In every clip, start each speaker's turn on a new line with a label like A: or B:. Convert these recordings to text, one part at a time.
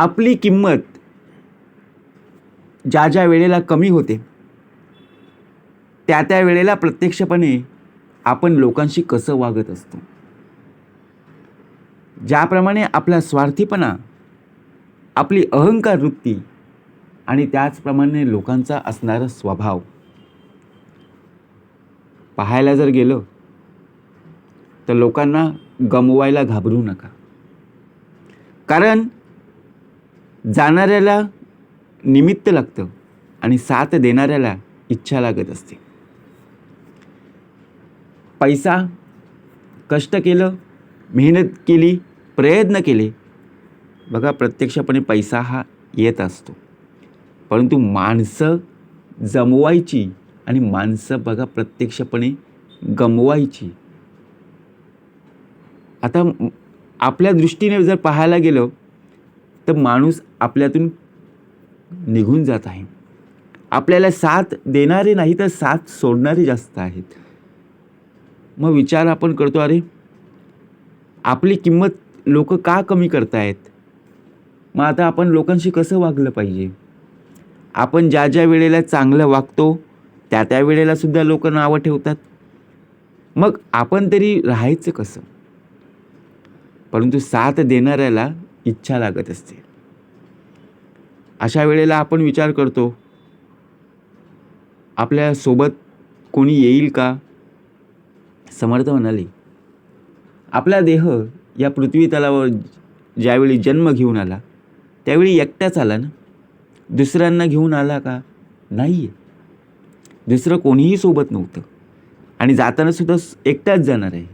A: आपली किंमत ज्या ज्या वेळेला कमी होते त्या त्या वेळेला प्रत्यक्षपणे आपण लोकांशी कसं वागत असतो? ज्याप्रमाणे आपला स्वार्थीपणा आपली अहंकार वृत्ती आणि त्याचप्रमाणे लोकांचा असणारा स्वभाव. पाहायला जर गेलं तर लोकांना गमवायला घाबरू नका. कारण जाणाऱ्याला निमित्त लागतं आणि साथ देणाऱ्याला इच्छा लागत असते. पैसा कष्ट केलं मेहनत केली प्रयत्न केले बघा प्रत्यक्षपणे पैसा हा येत असतो. परंतु माणसं जमवायची आणि माणसं बघा प्रत्यक्षपणे गमवायची. आता आपल्या दृष्टीने जर पाहायला गेलं तर माणूस आपल्यातून निघून जात आहे. आपल्याला साथ देणारे नाही तर साथ सोडणारे जास्त आहेत. मग विचार आपण करतो अरे आपली किंमत लोक का कमी करतायत? मग आता आपण लोकांशी कसं वागलं पाहिजे? आपण ज्या ज्या वेळेला चांगलं वागतो त्या त्या वेळेलासुद्धा लोक नावं ठेवतात. मग आपण तरी राहायचं कसं? परंतु साथ देणाऱ्याला इच्छा लागत असते. अशा वेळेला आपण विचार करतो आपल्यासोबत कोणी येईल का? समर्थ म्हणाले आपला देह या पृथ्वी तलावर ज्यावेळी जन्म घेऊन आला त्यावेळी एकटाच आला ना? दुसऱ्यांना घेऊन आला का? नाही दुसरं कोणीही सोबत नव्हतं. आणि जातानासुद्धा एकटाच जाणार आहे.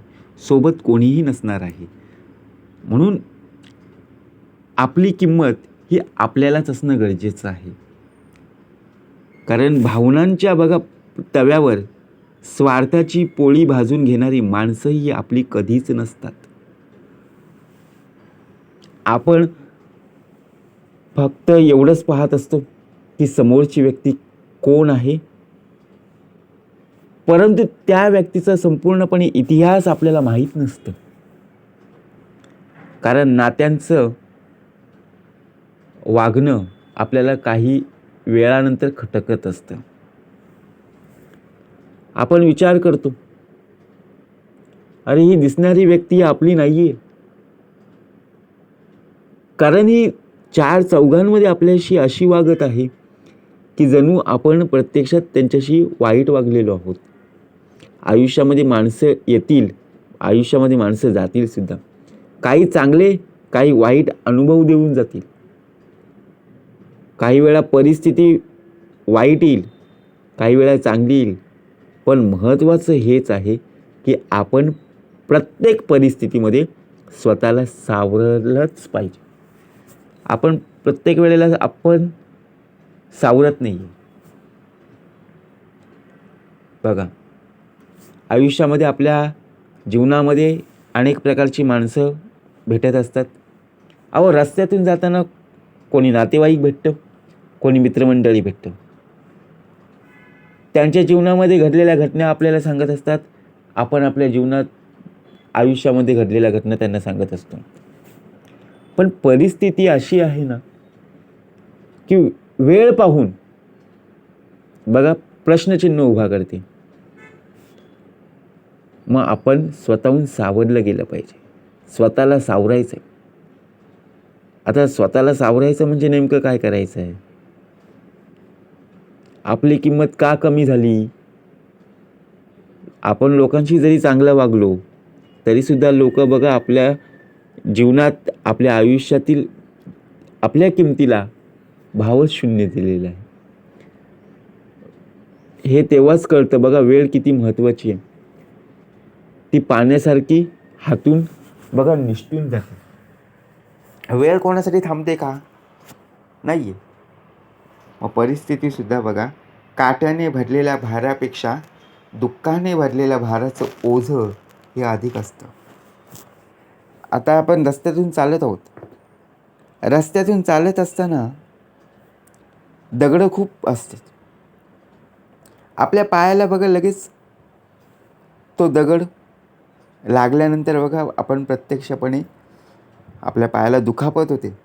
A: सोबत कोणीही नसणार आहे. म्हणून आपली किंमत ही आपल्यालाच असणं गरजेचं आहे. कारण भावनांच्या बघा तव्यावर स्वार्थाची पोळी भाजून घेणारी माणसं ही आपली कधीच नसतात. आपण फक्त एवढंच पाहत असतो की समोरची व्यक्ती कोण आहे? परंतु त्या व्यक्तीचा संपूर्णपणे इतिहास आपल्याला माहीत नसतं. कारण नात्यांचं वागणं आपल्याला काही वेळानंतर खटकत असतं. आपण विचार करतो अरे ही दिसणारी व्यक्ती आपली नाही आहे कारण ही चार चौघांमध्ये आपल्याशी अशी वागत आहे की जणू आपण प्रत्यक्षात त्यांच्याशी वाईट वागलेलो आहोत. आयुष्यामध्ये माणसं येतील आयुष्यामध्ये माणसं जातील सुद्धा. काही चांगले काही वाईट अनुभव देऊन जातील. काही वेळा परिस्थिती वाईट येईल काही वेळा चांगली येईल. पण महत्त्वाचं हेच आहे की आपण प्रत्येक परिस्थितीमध्ये स्वतःला सावरलंच पाहिजे. आपण प्रत्येक वेळेला आपण सावरत नाही. बघा आयुष्यामध्ये आपल्या जीवनामध्ये अनेक प्रकारची माणसं भेटत असतात. अहो रस्त्यातून जाताना कोणी नातेवाईक भेटतं? कोणी मित्रमंडळी भेटतं. त्यांच्या जीवनामध्ये घडलेल्या घटना आपल्याला सांगत असतात. आपण आपल्या जीवनात आयुष्यामध्ये घडलेल्या घटना त्यांना सांगत असतो. पण परिस्थिती अशी आहे ना की वेळ पाहून बघा प्रश्नचिन्ह उभा करते. मग आपण स्वतःहून सावरलं गेलं पाहिजे. स्वतःला सावरायचं आहे आता स्वतःला सावरायचं म्हणजे नेमकं काय करायचं आहे आपली किंमत का कमी झाली? आपण लोकांशी जरी चांगलं वागलो तरीसुद्धा लोक बघा आपल्या जीवनात आपल्या आयुष्यातील आपल्या किमतीला भावच शून्य दिलेला आहे. हे तेव्हाच कळतं. बघा वेळ किती महत्त्वाची आहे. ती पाण्यासारखी हातून बघा निष्ठून जाते. वेळ कोणासाठी थांबते का?
B: नाही आहे मग परिस्थितीसुद्धा बघा. काट्याने भरलेल्या भारापेक्षा दुःखाने भरलेल्या भाराचं ओझं हे अधिक असतं. आता आपण रस्त्यातून चालत आहोत. रस्त्यातून चालत असताना दगडं खूप असतात. आपल्या पायाला बघा लगेच तो दगड लागल्यानंतर बघा आपण प्रत्यक्षपणे आपल्या पायाला दुखापत होते.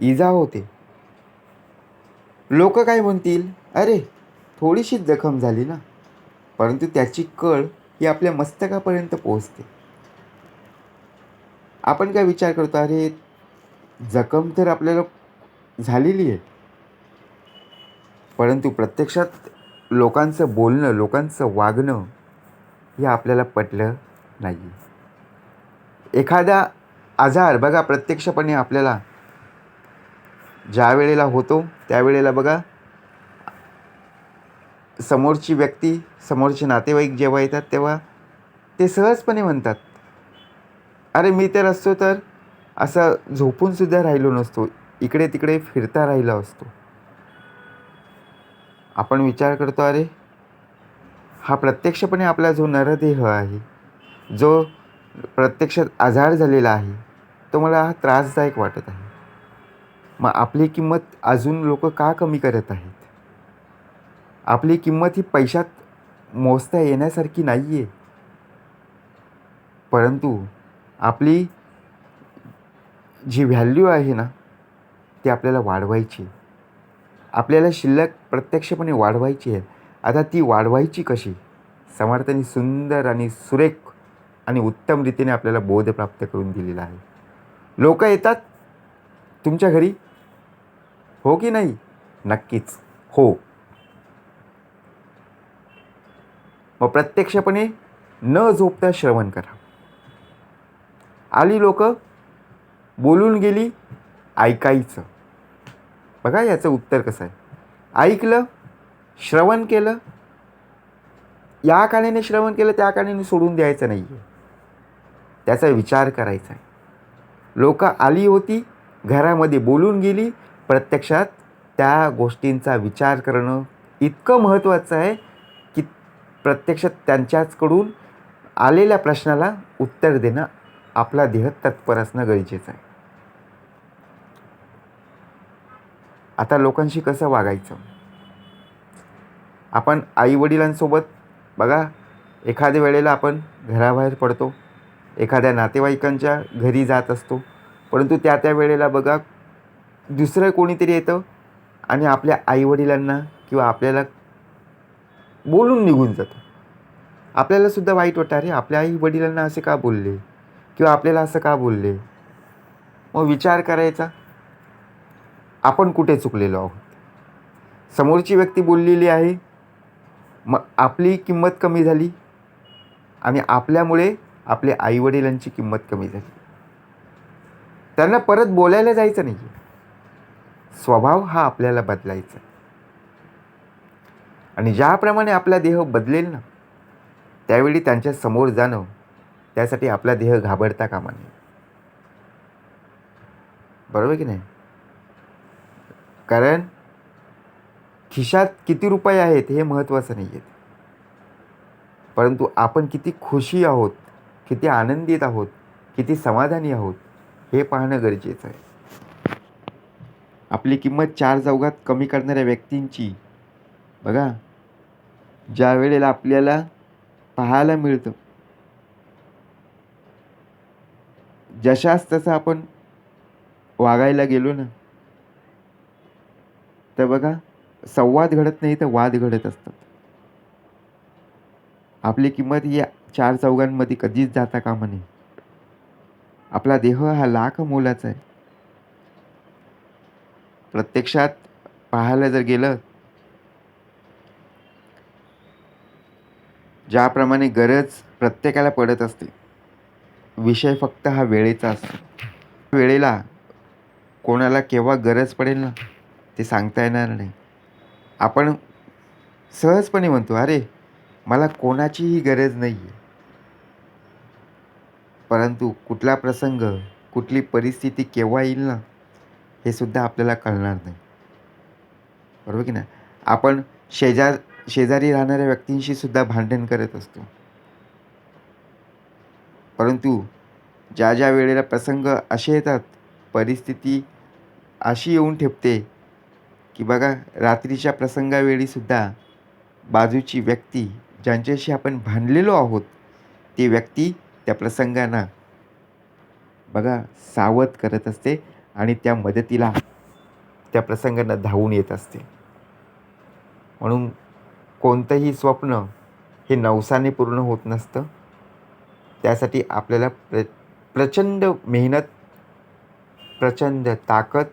B: इजा होते. लोक काय म्हणतील? अरे थोडीशीच जखम झाली ना. परंतु त्याची कळ ही आपल्या मस्तकापर्यंत पोहोचते. आपण काय विचार करतो? अरे जखम तर आपल्याला झालेली आहे. परंतु प्रत्यक्षात लोकांचं बोलणं लोकांचं वागणं हे आपल्याला पटलं नाही एखादा आजार बघा प्रत्यक्षपणे आपल्याला ज्या वेळेला होतो त्यावेळेला बघा समोरची व्यक्ती समोरचे नातेवाईक जेव्हा येतात तेव्हा ते सहजपणे म्हणतात अरे मी तर असतो तर असं झोपूनसुद्धा राहिलो नसतो इकडे तिकडे फिरता राहिला असतो. आपण विचार करतो अरे हा प्रत्यक्षपणे आपला जो नरदेह आहे जो प्रत्यक्षात आजार झालेला आहे तो मला हा त्रासदायक वाटत आहे. मग आपली किंमत अजून लोक का कमी करत आहेत? आपली किंमत ही पैशात मोजता येण्यासारखी नाही आहे परंतु आपली जी व्हॅल्यू आहे ना ती आपल्याला वाढवायची आहे. आपल्याला शिल्लक प्रत्यक्षपणे वाढवायची आहे. आता ती वाढवायची कशी? समर्थांनी सुंदर आणि सुरेख आणि उत्तम रीतीने आपल्याला बोध प्राप्त करून दिलेला आहे. लोक येतात तुमच्या घरी? हो की नाही? नक्कीच. हो. मग प्रत्यक्षपणे न झोपता श्रवण करा. आली लोक बोलून गेली ऐकायचं. बघा याचं उत्तर कसं आहे. ऐकलं श्रवण केलं. या काळाने श्रवण केलं त्या काळाने सोडून द्यायचं नाही आहे त्याचा विचार करायचा आहे. लोक आली होती घरामध्ये बोलून गेली प्रत्यक्षात त्या गोष्टींचा विचार करणं इतकं महत्त्वाचं आहे की प्रत्यक्षात त्यांच्याचकडून आलेल्या प्रश्नाला उत्तर देणं आपला देह तत्पर असणं गरजेचं आहे. आता लोकांशी कसं वागायचं? आपण आईवडिलांसोबत बघा एखाद्या वेळेला आपण घराबाहेर पडतो एखाद्या नातेवाईकांच्या घरी जात असतो परंतु त्या त्या वेळेला बघा दुसरं कोणीतरी येतं आणि आपल्या आईवडिलांना किंवा आपल्याला बोलून निघून जातं. आपल्यालासुद्धा वाईट वाटतं अरे आपल्या आई वडिलांना असे का बोलले? किंवा आपल्याला असं का बोलले? मग विचार करायचा. आपण कुठे चुकलेलो आहोत? समोरची व्यक्ती बोललेली आहे. मग आपली किंमत कमी झाली आणि आपल्यामुळे आपल्या आईवडिलांची किंमत कमी झाली. त्यांना परत बोलायला जायचं नाही स्वभाव हा आपल्याला बदलायचा आणि ज्याप्रमाणे आपला देह बदलेल ना त्यावेळी त्यांच्यासमोर जाणं त्यासाठी आपला देह घाबरता कामा नये. बरोबर की नाही? कारण खिशात किती रुपये आहेत हे महत्त्वाचं नाही आहेत परंतु आपण किती खुशी आहोत किती आनंदित आहोत किती समाधानी आहोत हे पाहणं गरजेचं आहे. आपली किंमत चार चौघात कमी करणाऱ्या व्यक्तींची. बघा. ज्या वेळेला आपल्याला पाहायला मिळतं. जशास तसं आपण वागायला गेलो ना तर बघा संवाद घडत नाही तर वाद घडत असतात. आपली किंमत या चार चौघांमध्ये कधीच जाता कामा नये. आपला देह हा लाख मोलाचा आहे. प्रत्यक्षात पाहायला जर गेलं ज्याप्रमाणे गरज प्रत्येकाला पडत असते विषय फक्त हा वेळेचा असतो. वेळेला कोणाला केव्हा गरज पडेल ना ते सांगता येणार नाही. आपण सहजपणे म्हणतो अरे मला कोणाचीही गरज नाही आहे परंतु कुठला प्रसंग कुठली परिस्थिती केव्हा येईल ना हे सुद्धा आपल्याला कळणार नाही. बरोबर की नाही? आपण शेजार शेजारी राहणाऱ्या व्यक्तींशी सुद्धा भांडण करत असतो. परंतु ज्या ज्या वेळेला प्रसंग असे येतात परिस्थिती अशी येऊन ठेपते की बघा रात्रीच्या प्रसंगावेळीसुद्धा बाजूची व्यक्ती ज्यांच्याशी आपण भांडलेलो आहोत ती व्यक्ती त्या प्रसंगांना बघा सावध करत असते. आणि त्या मदतीला त्या प्रसंगांना धावून येत असते. म्हणून कोणतंही स्वप्न हे नवसाने पूर्ण होत नसतं. त्यासाठी आपल्याला प्र प्रचंड मेहनत प्रचंड ताकद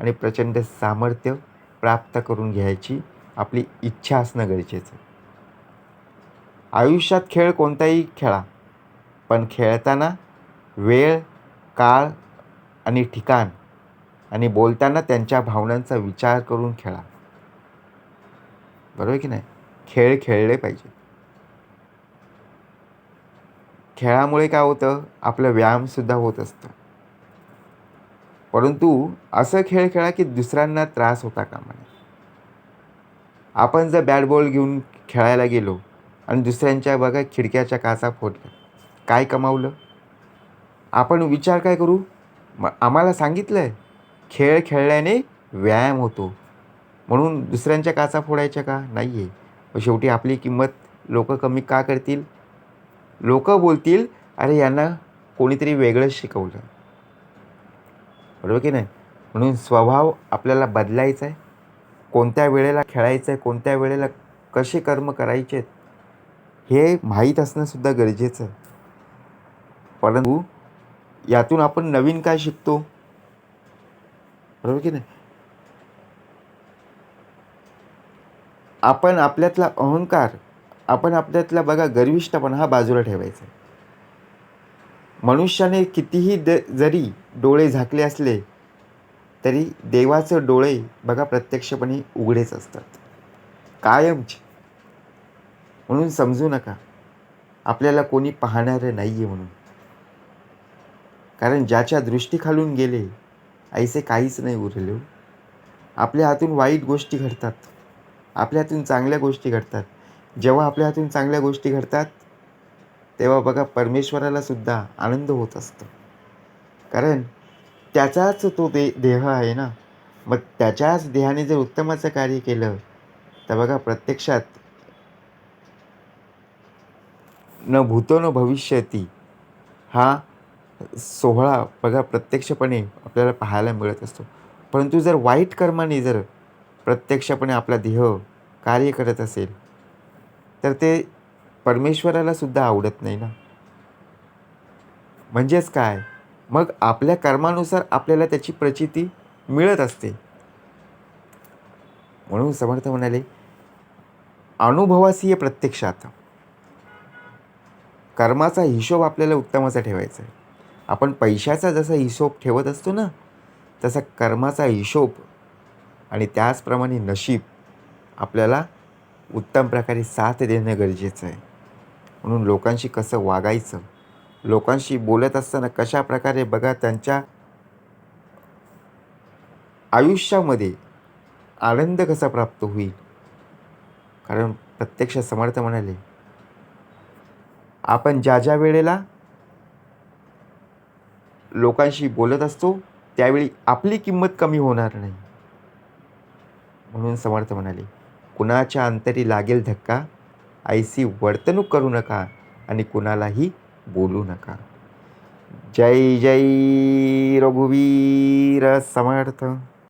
B: आणि प्रचंड सामर्थ्य प्राप्त करून घ्यायची आपली इच्छा असणं गरजेचं. आयुष्यात खेळ कोणताही खेळा पण खेळताना वेळ काळ आणि ठिकाण आणि बोलताना त्यांच्या भावनांचा विचार करून खेळा. बरोबर की नाही? खेळ खेळले पाहिजे. खेळामुळे काय होतं? आपलं व्यायामसुद्धा होत असतं. परंतु असं खेळ खेळा की दुसऱ्यांना त्रास होता कामा नये. आपण जर बॅट बॉल घेऊन खेळायला गेलो आणि दुसऱ्यांच्या बघा खिडक्याच्या काचा फोडल्या काय कमावलं? आपण विचार काय करू? मग आम्हाला सांगितलं आहे खेळ खेळल्याने व्यायाम होतो. म्हणून दुसऱ्यांच्या काचा फोडायच्या का? नाही आहे मग शेवटी आपली किंमत लोक कमी का करतील? लोक बोलतील अरे यांना कोणीतरी वेगळंच शिकवलं. बरोबर की नाही? म्हणून स्वभाव आपल्याला बदलायचा आहे. कोणत्या वेळेला खेळायचं आहे कोणत्या वेळेला कसे कर्म करायचे आहेत हे माहीत असणंसुद्धा गरजेचं आहे. परंतु यातून आपण नवीन काय शिकतो? बरोबर की नाही? आपण आपल्यातला अहंकार आपण आपल्यातला बघा गर्विष्ठपणा हा बाजूला ठेवायचा. मनुष्याने कितीही द जरी डोळे झाकले असले तरी देवाचं डोळे बघा प्रत्यक्षपणे उघडेच असतात. कायमचे. म्हणून समजू नका आपल्याला कोणी पाहणारं नाही आहे म्हणून. कारण ज्याच्या दृष्टीखालून गेले ऐसे काहीच नाही उरले हो. आपल्या हातून वाईट गोष्टी घडतात. आपल्या हातून चांगल्या गोष्टी घडतात. जेव्हा आपल्या हातून चांगल्या गोष्टी घडतात तेव्हा बघा परमेश्वरालासुद्धा आनंद होत असतो. कारण त्याचाच तो दे देह आहे ना? मग त्याच्याच देहाने जर उत्तमाचं कार्य केलं तर बघा प्रत्यक्षात न भूतो न भविष्यती हा सोहळा बघा प्रत्यक्षपणे आपल्याला पाहायला मिळत असतो. परंतु जर वाईट कर्माने जर प्रत्यक्षपणे आपला देह कार्य करत असेल तर ते परमेश्वराला सुद्धा आवडत नाही ना? म्हणजेच काय? मग आपल्या कर्मानुसार आपल्याला त्याची प्रचिती मिळत असते. म्हणून समर्थ म्हणाले अनुभवासीय आहे प्रत्यक्षात. कर्माचा हिशोब आपल्याला उत्तमाचा ठेवायचा आहे. आपण पैशाचा जसा हिशोब ठेवत असतो ना तसा कर्माचा हिशोब आणि त्याचप्रमाणे नशीब आपल्याला उत्तम प्रकारे साथ देणं गरजेचं आहे. म्हणून लोकांशी कसं वागायचं? लोकांशी बोलत असताना कशा प्रकारे बघा त्यांच्या आयुष्यामध्ये आनंद कसा प्राप्त होईल? कारण प्रत्यक्ष समर्थ म्हणाले आपण ज्या ज्या वेळेला लोकांशी बोलत असतो त्यावेळी आपली किंमत कमी होणार नाही. म्हणून समर्थ म्हणाले कुणाच्या अंतरी लागेल धक्का ऐसी वर्तणूक करू नका आणि कुणालाही बोलू नका. जय जय रघुवीर समर्थ.